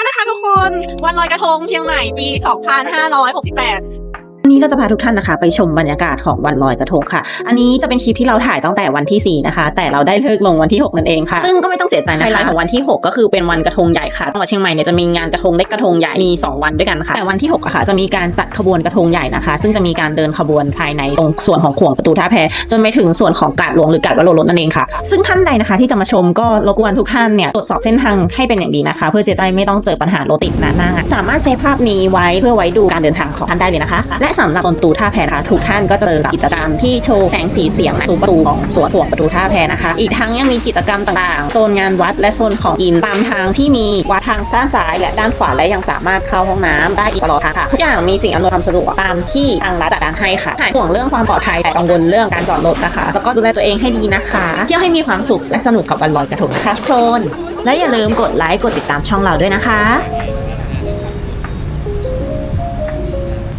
แล้วนะคะทุกคน วันลอยกระทงเชียงใหม่ปี 2568 วันนี้เราจะพาทุกท่านนะคะ ไปชมบรรยากาศของวันลอยกระทงค่ะ อันนี้จะเป็นคลิปที่เราถ่ายตั้งแต่วันที่ 4 นะคะ แต่เราได้เลิกลงวันที่ 6 นั่นเองค่ะ ซึ่งก็ไม่ต้องเสียใจนะคะไฮไลท์ของวันที่ 6 ก็คือเป็นวันกระทงใหญ่ค่ะจังหวัดเชียงใหม่เนี่ยจะมีงานกระทงเล็กกระทงใหญ่มี 2 วันด้วยกันค่ะ แต่วันที่6อะค่ะจะมีการจัดขบวนกระทงใหญ่นะคะ ซึ่งจะมีการเดินขบวนภายในตรงส่วนของขวงประตูท่าแพจนไปถึงส่วนของกาดหลวงหรือกาดวโรรสนั่นเองค่ะ ซึ่งท่านใดนะคะที่จะมาชมก็รบกวนทุกท่านเนี่ยตรวจสอบเส้นทางให้เป็นอย่างดีนะคะ เพื่อจะได้ไม่ต้องเจอปัญหารถติดหนาหน้างานสามารถเซฟภาพนี้ไว้เพื่อไว้ดูการเดินทางของท่านได้เลยนะคะ และสำหรับโซนตูท่าแพนะคะทุกท่านก็จะเจอกับกิจกรรมที่โชว์แสงสีเสียงสูประตูของสวนขวงประตูท่าแพนะคะ อีกทั้งยังมีกิจกรรมต่างๆ โซนงานวัดและโซนของอินตามทางที่มีวัดทางด้านซ้าย และด้านขวาและยังสามารถเข้าห้องน้ำได้อีกตลอดทางค่ะทุกอย่างมีสิ่งอำนวยความสะดวกตามที่ทางรัฐจัดการให้ค่ะหายห่วงเรื่องความปลอดภัยแต่กังวลเรื่องการจอดรถนะคะ แล้วก็ดูแลตัวเองให้ดีนะคะ เที่ยวให้มีความสุขและสนุกกับวันลอยกระทงนะคะทุกคนและอย่าลืมกดไลค์กดติดตามช่องเราด้วยนะคะ